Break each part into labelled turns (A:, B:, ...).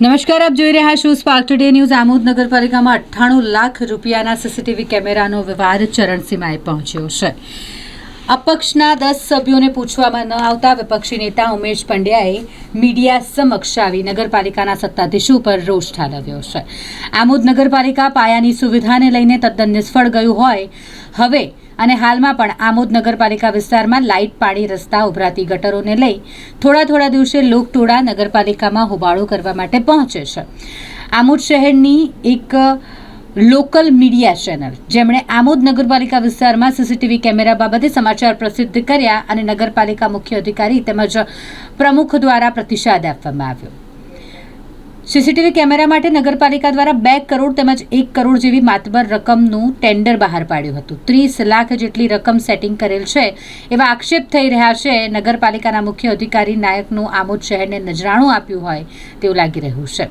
A: નમસ્કાર, આપ જોઈ રહ્યા છો સ્પાર્ક ટુડે ન્યૂઝ આમોદ નગરપાલિકામાં અઠ્ઠાણું લાખ રૂપિયાના સીસીટીવી કેમેરાનો વ્યવહાર ચરણસીમાએ પહોંચ્યો છે. અપક્ષના દસ સભ્યોને પૂછવામાં ન આવતા વિપક્ષી નેતા ઉમેશ પંડ્યાએ મીડિયા સમક્ષ આવી નગરપાલિકાના સત્તાધીશો પર રોષ ઠાલવ્યો છે. આમોદ નગરપાલિકા પાયાની સુવિધાને લઈને તદ્દન નિષ્ફળ ગયું હોય, હવે અને હાલમાં પણ આમોદ નગરપાલિકા વિસ્તારમાં લાઇટ પાણી રસ્તા ઉભરાતી ગટરોને લઈ થોડા થોડા દિવસે લોકટોળા નગરપાલિકામાં હોબાળો કરવા માટે પહોંચે છે. આમોદ શહેરની એક લોકલ મીડિયા ચેનલ, જેમણે આમોદ નગરપાલિકા વિસ્તારમાં સીસીટીવી કેમેરા બાબતે સમાચાર પ્રસિદ્ધ કર્યા અને નગરપાલિકા મુખ્ય અધિકારી તેમજ પ્રમુખ દ્વારા પ્રતિસાદ આપવામાં આવ્યો. સીસીટીવી કેમેરા માટે નગરપાલિકા દ્વારા બે કરોડ તેમજ એક કરોડ જેવી માતબર રકમનું ટેન્ડર બહાર પાડ્યું હતું. ત્રીસ લાખ જેટલી રકમ સેટિંગ કરેલ છે એવા આક્ષેપ થઈ રહ્યા છે. નગરપાલિકાના મુખ્ય અધિકારી નાયકનું આમોદ શહેરને નજરાણું આપ્યું હોય તેવું લાગી રહ્યું છે.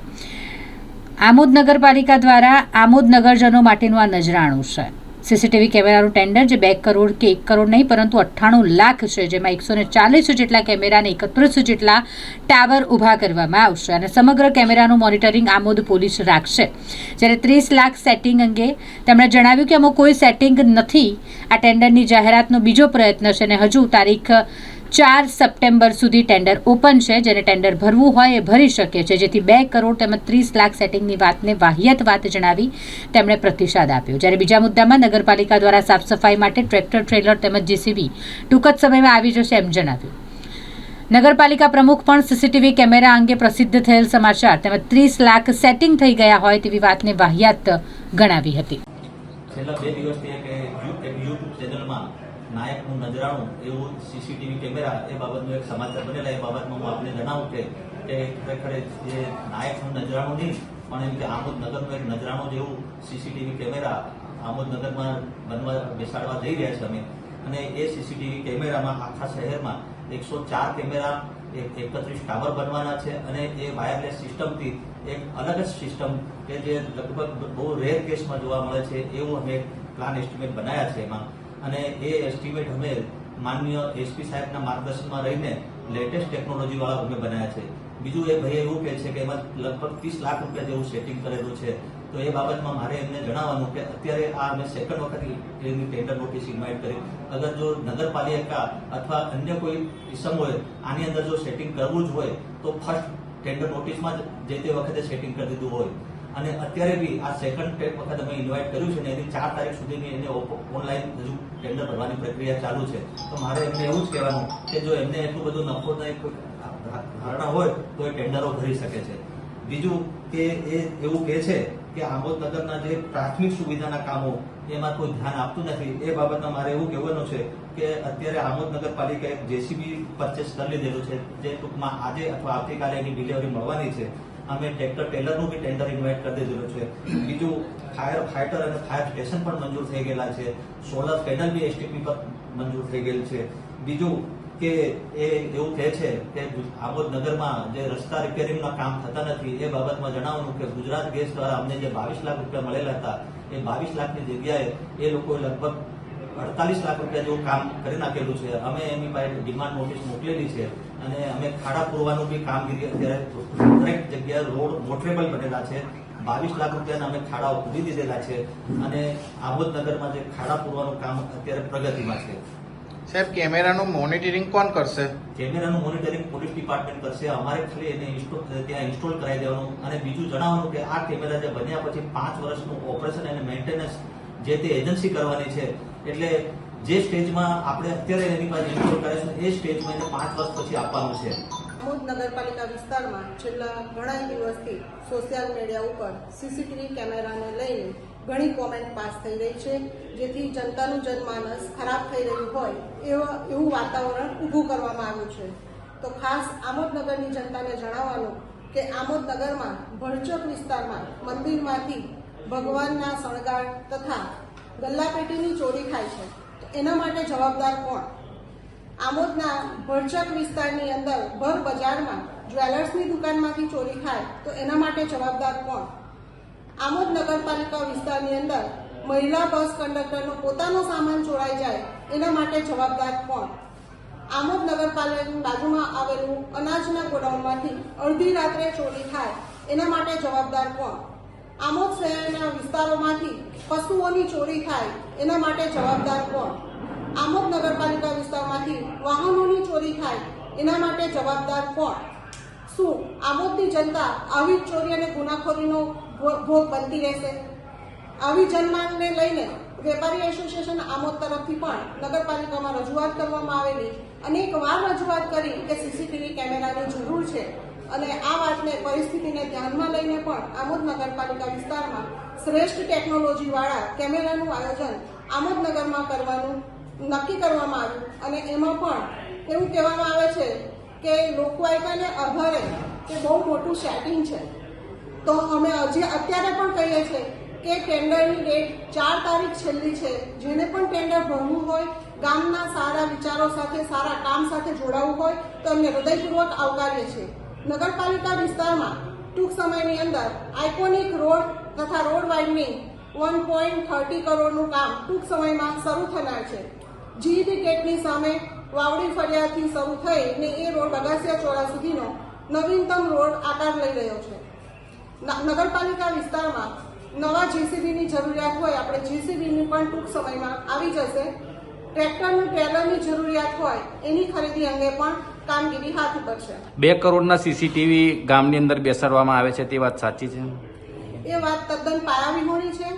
A: આમોદ નગરપાલિકા દ્વારા આમોદ નગરજનો માટેનું આ નજરાણું છે. સીસીટીવી કેમેરાનું ટેન્ડર જે બે કરોડ કે એક કરોડ નહીં, પરંતુ અઠ્ઠાણું લાખ છે, જેમાં એકસો ચાલીસ જેટલા કેમેરા અને એકત્રીસ જેટલા ટાવર ઊભા કરવામાં આવશે અને સમગ્ર કેમેરાનું મોનિટરિંગ આમોદ પોલીસ રાખશે. જ્યારે ત્રીસ લાખ સેટિંગ અંગે તેમણે જણાવ્યું કે અમુક કોઈ સેટિંગ નથી. આ ટેન્ડરની જાહેરાતનો બીજો પ્રયત્ન છે અને હજુ તારીખ ચાર સપ્ટેમ્બર સુધી ટેન્ડર ઓપન છે. જેને ટેન્ડર ભરવું હોય એ ભરી શકે છે. જેથી બે કરોડ તેમજ ત્રીસ લાખ સેટિંગની વાતને વાહિયાત વાત જણાવી તેમણે પ્રતિસાદ આપ્યો. જ્યારે બીજા મુદ્દામાં નગરપાલિકા દ્વારા સાફ સફાઈ માટે ટ્રેક્ટર, ટ્રેલર તેમજ જેસીબી ટૂંક જ સમયમાં આવી જશે એમ જણાવ્યું. નગરપાલિકા પ્રમુખ પણ સીસીટીવી કેમેરા અંગે પ્રસિદ્ધ થયેલ સમાચાર તેમજ ત્રીસ લાખ સેટિંગ થઈ ગયા હોય તેવી વાતને વાહિયાત ગણાવી હતી.
B: છેલ્લા બે દિવસથી એક યુ- એક યુટ્યુબ ચેનલમાં નજરાણું એવું સીસીટીવી કેમેરા એ બાબતનો એક સમાચાર બનેલા, એ બાબતમાં હું આપને જણાવું કે કે ખરેખર જે નાયકનું નજરાણું નહીં, પણ એમ કે આમોદ નગરનું એક નજરાણું જેવું સીસીટીવી કેમેરા આમોદનગરમાં બનવા, બેસાડવા જઈ રહ્યા છે અમે. અને એ સીસીટીવી કેમેરામાં આખા શહેરમાં એકસો ચાર કેમેરા એક એકત્રીસ ટાવર બનવાના છે અને એ વાયરલેસ સિસ્ટમથી એક અલગ જ સિસ્ટમ કે જે લગભગ બહુ રેર કેસમાં જોવા મળે છે, એવું અમે પ્લાન એસ્ટિમેટ બનાવ્યા છે એમાં. અને એ એસ્ટિમેટ અમે માનનીય એસપી સાહેબના માર્ગદર્શનમાં રહીને લેટેસ્ટ ટેકનોલોજી વાળા અમે બનાવ્યા છે. બીજું એ ભાઈ એવું કહે છે કે એમાં લગભગ ત્રીસ લાખ રૂપિયા જેવું સેટિંગ કરેલું છે. તો એ બાબતમાં મારે એમને જણાવવાનું કે અત્યારે આ અમે સેકન્ડ વખત એની ટેન્ડર નોટિસ ઇન્વાઇટ કરી. અગર જો નગરપાલિકા અથવા અન્ય કોઈ હોય, આની અંદર જો સેટિંગ કરવું જ હોય, તો ફર્સ્ટ ટેન્ડર નોટિસમાં જ જે તે વખતે સેટિંગ કરી દીધું હોય. અને અત્યારે બી આ સેકન્ડ વખત અમે ઇન્વાઇટ કર્યું છે ને એની ચાર તારીખ સુધીની એને ઓનલાઈન હજુ ટેન્ડર ભરવાની પ્રક્રિયા ચાલુ છે. તો મારે એમને એવું જ કહેવાનું કે જો એમને એટલું બધું નફો કોઈ ધારણા હોય તો એ ટેન્ડરો ભરી શકે છે. બીજું કે એ એવું કહે છે કે આંબોદનગરના જે પ્રાથમિક સુવિધાના કામો એમાં કોઈ ધ્યાન આપતું નથી. એ બાબતમાં મારે એવું કહેવાનું છે કે અત્યારે આમોદ નગરપાલિકા એક જેસીબી પરચેસ કરી લીધેલું છે. જે ટૂંકમાં આજે અથવા આવતીકાલે એની ડિલિવરી મળવાની છે. અમે ટ્રેક્ટર ટેલરનું બી ટેન્ડર ઇન્વાઇટ કરી દીધું છે. બીજું ફાયર ફાઇટર અને ફાયર સ્ટેશન પણ મંજૂર થઈ ગયેલા છે. સોલર પેનલ બી એસટીપી પર મંજૂર થઈ ગયેલ છે. બીજું કે એ એવું કહે છે કે આમોદ નગરમાં જે રસ્તા રિપેરિંગના કામ થતા નથી, એ બાબતમાં જણાવવાનું કે ગુજરાત ગેસ દ્વારા અમને જે બાવીસ લાખ રૂપિયા મળેલા હતા, એ બાવીસ લાખની જગ્યાએ એ લોકોએ લગભગ અડતાલીસ લાખ રૂપિયા જેવું કામ કરી નાખેલું છે. અમે એની પાસે ડિમાન્ડ નોટિસ મોકલેલી છે. અને અમે ખાડા પૂરવાનું બી કામગીરી અત્યારે દરેક જગ્યાએ રોડ મોટરેબલ બનેલા છે. બાવીસ લાખ રૂપિયાના અમે ખાડાઓ પૂરી દીધેલા છે અને આબોદનગરમાં જે ખાડા પૂરવાનું કામ અત્યારે પ્રગતિમાં છે.
C: સાહેબ કેમેરાનું મોનિટરિંગ કોણ કરશે?
B: કેમેરાનું મોનિટરિંગ પોલીસ ડિપાર્ટમેન્ટ કરશે. અમારે ખાલી એને ત્યાં ઇન્સ્ટોલ કરાવી દેવાનું. અને બીજું જણાવવાનું કે આ કેમેરા જે બન્યા પછી પાંચ વર્ષનું ઓપરેશન અને મેન્ટેનન્સ જે તે એજન્સી કરવાની છે એટલે જે સ્ટેજમાં આપણે અત્યારે એની પાસે ઇન્સ્ટોલ કરીશું, એ સ્ટેજમાં એને પાંચ વર્ષ પછી આપવાનું છે.
D: આમોદ નગરપાલિકા વિસ્તારમાં છેલ્લા ઘણા દિવસથી સોશિયલ મીડિયા ઉપર સીસીટીવી કેમેરાને લઈને ઘણી કોમેન્ટ પાસ થઈ રહી છે. જેથી જનતાનું જનમાનસ ખરાબ થઈ રહ્યું હોય એવા, એવું વાતાવરણ ઊભું કરવામાં આવ્યું છે. તો ખાસ આમોદ નગરની જનતાને જણાવવાનું કે આમોદ નગરમાં ભરચક વિસ્તારમાં મંદિરમાંથી ભગવાનના શણગાર તથા ગલ્લાપેટીની ચોરી થાય છે. એના માટે જવાબદાર કોણ? આમોદના ભરચક વિસ્તારની અંદર ભર બજારમાં જ્વેલર્સની દુકાનમાંથી ચોરી થાય તો એના માટે જવાબદાર કોણ? આમોદ નગરપાલિકા વિસ્તારની અંદર મહિલા બસ કંડક્ટરનો પોતાનો સામાન ચોરાઈ જાય એના માટે જવાબદાર કોણ? આમોદ નગરપાલિકાની બાજુમાં આવેલું અનાજના ગોડાઉનમાંથી અડધી રાત્રે ચોરી થાય એના માટે જવાબદાર કોણ? આમોદ શહેરના વિસ્તારોમાંથી પશુઓની ચોરી થાય, એના માટે જવાબદાર કોણ? આમોદ નગરપાલિકા વિસ્તારમાંથી વાહનોની ચોરી થાય, એના માટે જવાબદાર કોણ? શું આમોદની જનતા આવી ચોરી અને ગુનાખોરીનો ભોગ બનતી રહેશે? આવી જનમાંગને લઈને વેપારી એસોસિએશન આમોદ તરફથી પણ નગરપાલિકામાં રજૂઆત કરવામાં આવેલી. અનેક વાર રજૂઆત કરી કે સીસીટીવી કેમેરાની જરૂર છે. અને આ વાતને પરિસ્થિતિને ધ્યાનમાં લઈને પણ આમોદ નગરપાલિકા વિસ્તારમાં શ્રેષ્ઠ ટેકનોલોજીવાળા કેમેરાનું આયોજન આમોદ નગરમાં કરવાનું નક્કી કરવામાં આવ્યું. અને એમાં પણ એવું કહેવામાં આવે છે કે લોકવાયકાને આભારે કે બહુ મોટું સેટિંગ છે. તો અમે હજી અત્યારે પણ કહીએ છીએ કે ટેન્ડરની ડેટ ચાર તારીખ છેલ્લી છે. જેને પણ ટેન્ડર ભરવું હોય, ગામના સારા વિચારો સાથે, સારા કામ સાથે જોડાવવું હોય, તો અમને હૃદયપૂર્વક આવકારીએ છીએ. નગરપાલિકા વિસ્તારમાં ટૂંક સમયની અંદર આઇકોનિક રોડ તથા road widening one point thirty કરોડનું કામ ટૂંક સમયમાં શરૂ થનાર છે. જીઈબી ગેટની સામે વાવડી ફળિયાથી શરૂ થઈ ને એ રોડ બગાસિયા ચોરા સુધીનો નવીનતમ રોડ આકાર લઈ રહ્યો છે. નગરપાલિકા વિસ્તારમાં નવા જીસીબીની જરૂરિયાત હોય આપણે જીસીબીની પણ ટૂંક સમયમાં આવી જશે. ટ્રેક્ટરનું ટ્રેલરની જરૂરિયાત હોય એની ખરીદી અંગે પણ કામગીરી હાથ ધરશે
E: બે કરોડના સીસીટીવી ગામની અંદર બેસાડવામાં આવે છે તે વાત સાચી છે?
D: એ વાત તદ્દન પાયાવિહોણી છે.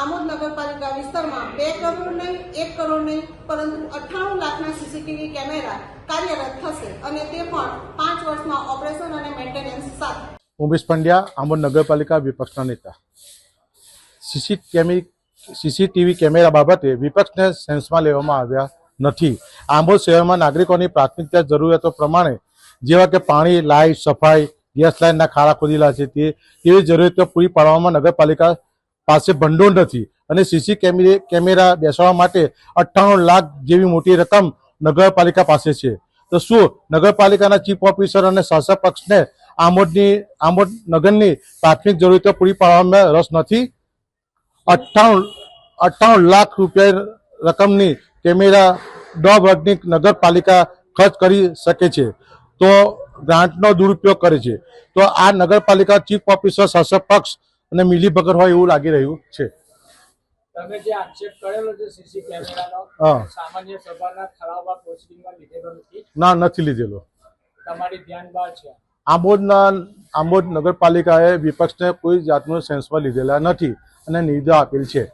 D: આમોદ નગરપાલિકા વિસ્તારમાં બે કરોડ નહીં એક કરોડ નહીં પરંતુ અઠ્ઠાણું લાખના સીસીટીવી કેમેરા કાર્યરત થશે અને તે પણ પાંચ વર્ષમાં ઓપરેશન અને મેન્ટેનન્સ સાથે.
F: ઉમેશ પંડ્યા આમોદ નગરપાલિકા વિપક્ષના નેતા. સીસી કેમી સીસીટીવી કેમેરા બાબતે વિપક્ષને સેન્સમાં લેવામાં આવ્યા નથી. આંબોદ શહેરમાં નાગરિકોની પ્રાથમિકતા જરૂરિયાતો પ્રમાણે, જેવા કે પાણી લાઇટ સફાઈ, ગેસ લાઇનના ખાડા ખોદેલા છે તે, તેવી જરૂરિયાતો પૂરી પાડવામાં નગરપાલિકા પાસે ભંડોળ નથી અને સીસી કેમેરે બેસાડવા માટે અઠ્ઠાણું લાખ જેવી મોટી રકમ નગરપાલિકા પાસે છે. તો શું નગરપાલિકાના ચીફ ઓફિસર અને શાસક પક્ષને આમોદની આમોદ નગરની પ્રાથમિક જરૂરિયાતો પૂરી પાડવામાં રસ નથી? અઠ્ઠાણું અઠ્ઠાણું લાખ રૂપિયા રકમની કેમેરા દોઢ વર્ષની નગરપાલિકા ખર્ચ કરી શકે છે. તો ગ્રાન્ટનો દુરુપયોગ કરે છે. તો આ નગરપાલિકા ચીફ ઓફિસર શાસક પક્ષ અને મિલીભગત હોય એવું લાગી રહ્યું છે.
G: તમે જે આક્ષેપ કરેલો છે સીસી કેમેરાનો
F: હા.
G: સામાન્ય સભાના ઠરાવમાં પ્રોસિડિંગમાં લીધેલો નથી?
F: ના નથી લીધેલો.
G: તમારી ધ્યાન બહાર છે?
F: આંબોદના આંબોદ નગરપાલિકાએ વિપક્ષને કોઈ જાતનું સેન્સમાં લીધેલા નથી અને નિર્દેશ આપેલ છે.